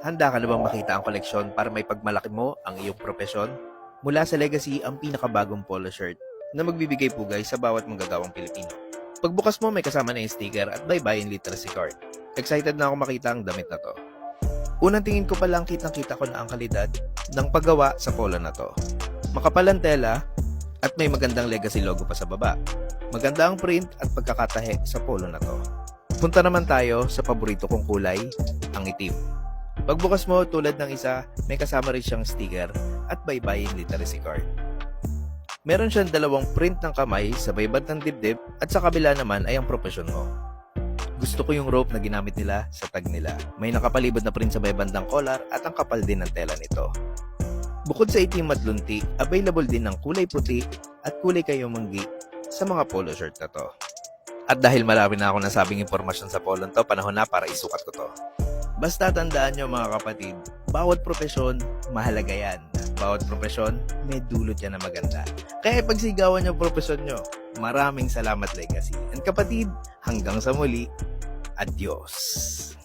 Handa ka na bang makita ang koleksyon para may pagmalaki mo ang iyong propesyon? Mula sa Legacy ang pinakabagong polo shirt na magbibigay pugay sa bawat manggagawang Pilipino. Pagbukas mo may kasama na yung sticker at bye-bye in literacy card. Excited na ako makita ang damit na to. Unang tingin ko pa lang kitang-kita ko na ang kalidad ng paggawa sa polo na to. Makapal ang tela at may magandang legacy logo pa sa baba. Maganda ang print at pagkakatahe sa polo na to. Punta naman tayo sa paborito kong kulay, ang itim. Pagbukas mo tulad ng isa, may kasama rin siyang sticker at bye-bye in literacy card. Meron siyang dalawang print ng kamay sa baybat ng dibdib at sa kabila naman ay ang profesyon mo. Gusto ko yung rope na ginamit nila sa tag nila. May nakapalibot na print sa may bandang collar at ang kapal din ng tela nito. Bukod sa itim at lunti, available din ng kulay puti at kulay kayumanggi sa mga polo shirt na to. At dahil marami na ako nasabing impormasyon sa polon to, panahon na para isukat ko to. Basta tandaan nyo mga kapatid, bawat profesyon, mahalaga yan. Bawat profesyon, may dulot yan na maganda. Kaya pagsigawan nyo profesyon nyo, maraming salamat legacy. And kapatid, hanggang sa muli, adios.